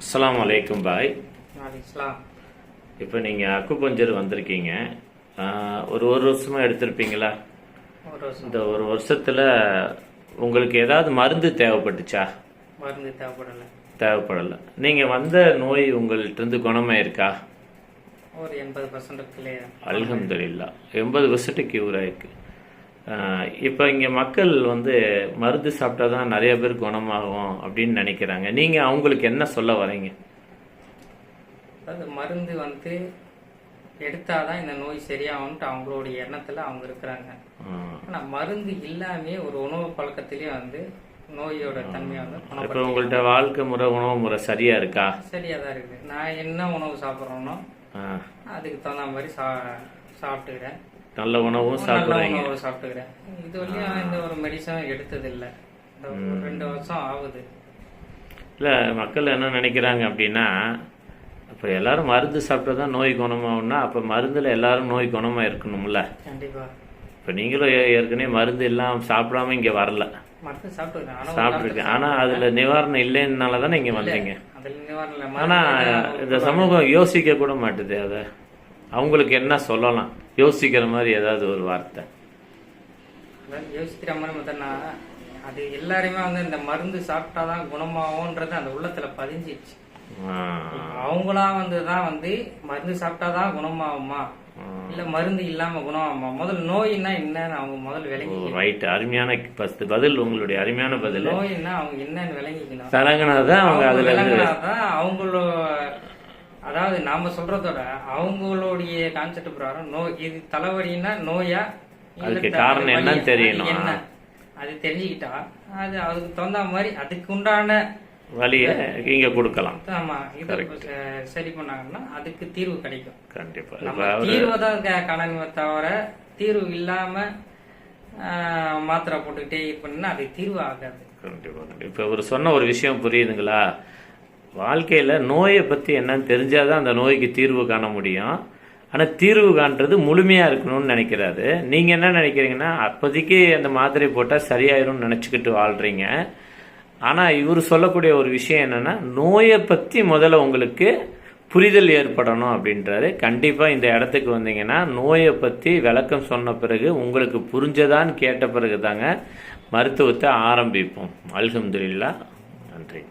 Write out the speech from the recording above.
அஸ்ஸலாமு அலைக்கும் பாய் இப்போ நீங்கள் அக்குபஞ்சர் வந்திருக்கீங்க. ஒரு ஒரு வருஷமாக எடுத்திருப்பீங்களா? ஒரு வருஷம். இந்த ஒரு வருஷத்தில் உங்களுக்கு ஏதாவது மருந்து தேவைப்பட்டுச்சா? மருந்து தேவைப்படலை. தேவைப்படலை. நீங்கள் வந்த நோய் உங்கள்கிட்ட குணமாயிருக்கா? ஒரு எண்பது பர்சன்ட் கிளியர் அல்ஹம்துலில்லா. எண்பது பர்சன்ட் கியூர் ஆயிருக்கு. இப்போ இங்கே மக்கள் வந்து மருந்து சாப்பிட்டா தான் நிறைய பேர் குணமாகும் அப்படின்னு நினைக்கிறாங்க. நீங்கள் அவங்களுக்கு என்ன சொல்ல வரீங்க அதாவது மருந்து வந்து எடுத்தாதான் இந்த நோய் சரியாகும்ட்டு அவங்களுடைய எண்ணத்துல அவங்க இருக்கிறாங்க. ஆஹ், ஆனா மருந்து இல்லாமே ஒரு உணவு பழக்கத்திலேயே வந்து நோயோட தன்மையை வந்து இப்போ உங்கள்கிட்ட வாழ்க்கை முறை உணவு முறை சரியா இருக்கா? சரியா தான் இருக்குது நான் என்ன உணவு சாப்பிட்றேனோ ஆஹ், அதுக்கு தகுந்த மாதிரி சா சாப்பிட்டுக்கிறேன். நல்ல உணவும் சாப்பிட்றீங்க. உணவு சாப்பிட்டுக்கிறேன். இது வரையும் இந்த ஒரு மெடிசன் எடுத்தது இல்லை ரெண்டு வருஷம் ஆகுது. இல்லை மக்கள் என்ன நினைக்கிறாங்க அப்படின்னா இப்போ எல்லாரும் மருந்து சாப்பிட்டா தான் நோய் குணமாகும்னா அப்போ மருந்தில் எல்லாரும் நோய் குணமாக இருக்கணும்ல. கண்டிப்பா. இப்போ நீங்களும் ஏற்கனவே மருந்து எல்லாம் சாப்பிடாம இங்கே வரல. சாப்பிட்ருக்கேன் ஆனால் அதில் நிவாரணம் இல்லைன்னால தானே இங்கே வந்தீங்க. ஆனால் இந்த சமூகம் யோசிக்க கூட மாட்டுது அதை. அவங்களுக்கு என்ன சொல்லலாம்? யோசிக்கிற மாதிரி ஏதாவது ஒரு வார்த்தை. யோசிக்கிற மாதிரி பார்த்தோன்னா அது எல்லாருமே வந்து இந்த மருந்து சாப்பிட்டாதான் குணமாகும்ன்றது அந்த உள்ளத்துல பதிஞ்சிடுச்சு அவங்களா வந்து தான் வந்து மருந்து சாப்பிட்டாதான் குணமாகுமா? இல்ல மருந்து இல்லாம குணமாகுமா? முதல்ல நோயின்னா என்னன்னு அவங்க முதல்ல விளங்கி ரைட் அருமையான ஃபர்ஸ்ட் பதில் உங்களுடைய அருமையான பதில். நோயின்னா அவங்க என்னன்னு விளங்கிக்கணும். தரங்கினதான் அவங்க அவங்க அதுல இருந்து விளங்குனாதான் அவங்களோ அதாவது நாம சொல்றதோட அவங்களுடைய கான்செப்ட் பிரகாரம் நோய் இது தலைவலின்னா நோயா? அதுக்கு காரணம்? என்னன்னு தெரியணும். என்ன? அது தெரிஞ்சுக்கிட்டா அது அதுக்கு தகுந்த மாதிரி அதுக்கு உண்டான வழியை இங்க கொடுக்கலாம். ஆமா இதை சரி பண்ணாங்கன்னா அதுக்கு தீர்வு கிடைக்கும். கண்டிப்பா. தீர்வை தான் க- காணணுமே தவிர தீர்வு இல்லாம மாத்திரை போட்டுக்கிட்டே இது பண்ணா அது தீர்வு ஆகாது. கண்டிப்பா கண்டிப்பா. இப்ப ஒரு சொன்ன ஒரு விஷயம் புரியுதுங்களா? வாழ்க்கையில் நோயை பற்றி என்னன்னு தெரிஞ்சால் தான் அந்த நோய்க்கு தீர்வு காண முடியும். ஆனால் தீர்வு காண்றது முழுமையாக இருக்கணும்னு நினைக்கிறாரு. நீங்கள் என்ன நினைக்கிறீங்கன்னா அப்போதைக்கு அந்த மாத்திரை போட்டால் சரியாயிரும்னு நினச்சிக்கிட்டு வாழ்கிறீங்க ஆனால் இவர் சொல்லக்கூடிய ஒரு விஷயம் என்னென்னா நோயை பற்றி முதல்ல உங்களுக்கு புரிதல் ஏற்படணும் அப்படின்றாரு. கண்டிப்பாக இந்த இடத்துக்கு வந்தீங்கன்னா நோயை பற்றி விளக்கம் சொன்ன பிறகு உங்களுக்கு புரிஞ்சதான்னு கேட்ட பிறகு தாங்க மருத்துவத்தை ஆரம்பிப்போம். அல்ஹம்துல்லா நன்றி.